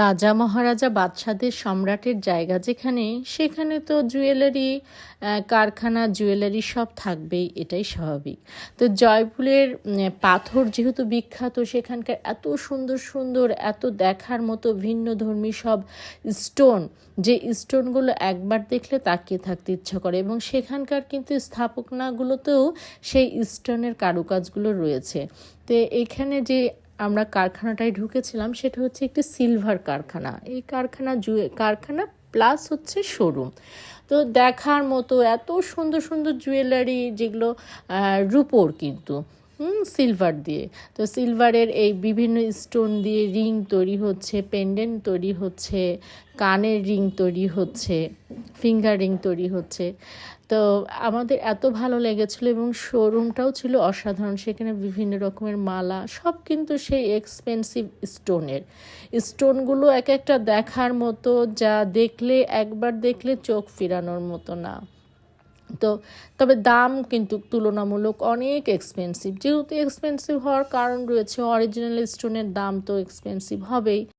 রাজা মহারাজা বাদশাদের সম্রাটের জায়গা যেখানে, সেখানে তো জুয়েলারি কারখানা, জুয়েলারি সব থাকবেই, এটাই স্বাভাবিক। তো জয়পুরের পাথর যেহেতু বিখ্যাত, সেখানকার এত সুন্দর সুন্দর, এত দেখার মতো ভিন্ন ধর্মী সব স্টোন যে স্টোনগুলো একবার দেখলে তাকিয়ে থাকতে ইচ্ছা করে, এবং সেখানকার কিন্তু স্থাপনাগুলোতেও সেই স্টোনের কারুকাজগুলো রয়েছে। তো এখানে যে আমরা কারখানাটায় ঢুকেছিলাম, সেটা হচ্ছে একটি সিলভার কারখানা। এই কারখানা জুয়ে, কারখানা প্লাস হচ্ছে শোরুম তো দেখার মতো এত সুন্দর সুন্দর জুয়েলারি যেগুলো রুপোর কিন্তু। সিলভার দিয়ে। তো সিলভারের এই বিভিন্ন স্টোন দিয়ে রিং তৈরি হচ্ছে পেন্ডেন্ট তৈরি হচ্ছে, কানের রিং তৈরি হচ্ছে ফিঙ্গার রিং তৈরি হচ্ছে। তো আমাদের এত ভালো লেগেছিলো এবং শোরুমটাও ছিল অসাধারণ, সেখানে বিভিন্ন রকমের মালা, সব কিন্তু সেই এক্সপেন্সিভ স্টোনের স্টোনগুলো এক একটা দেখার মতো, যা দেখলে, একবার দেখলে চোখ ফিরানোর মতো না। তো তবে দাম কিন্তু তুলনামূলক অনেক এক্সপেন্সিভ যেহেতু এক্সপেন্সিভ হওয়ার কারণ রয়েছে অরিজিনাল স্টোনের দাম তো এক্সপেন্সিভ হবেই।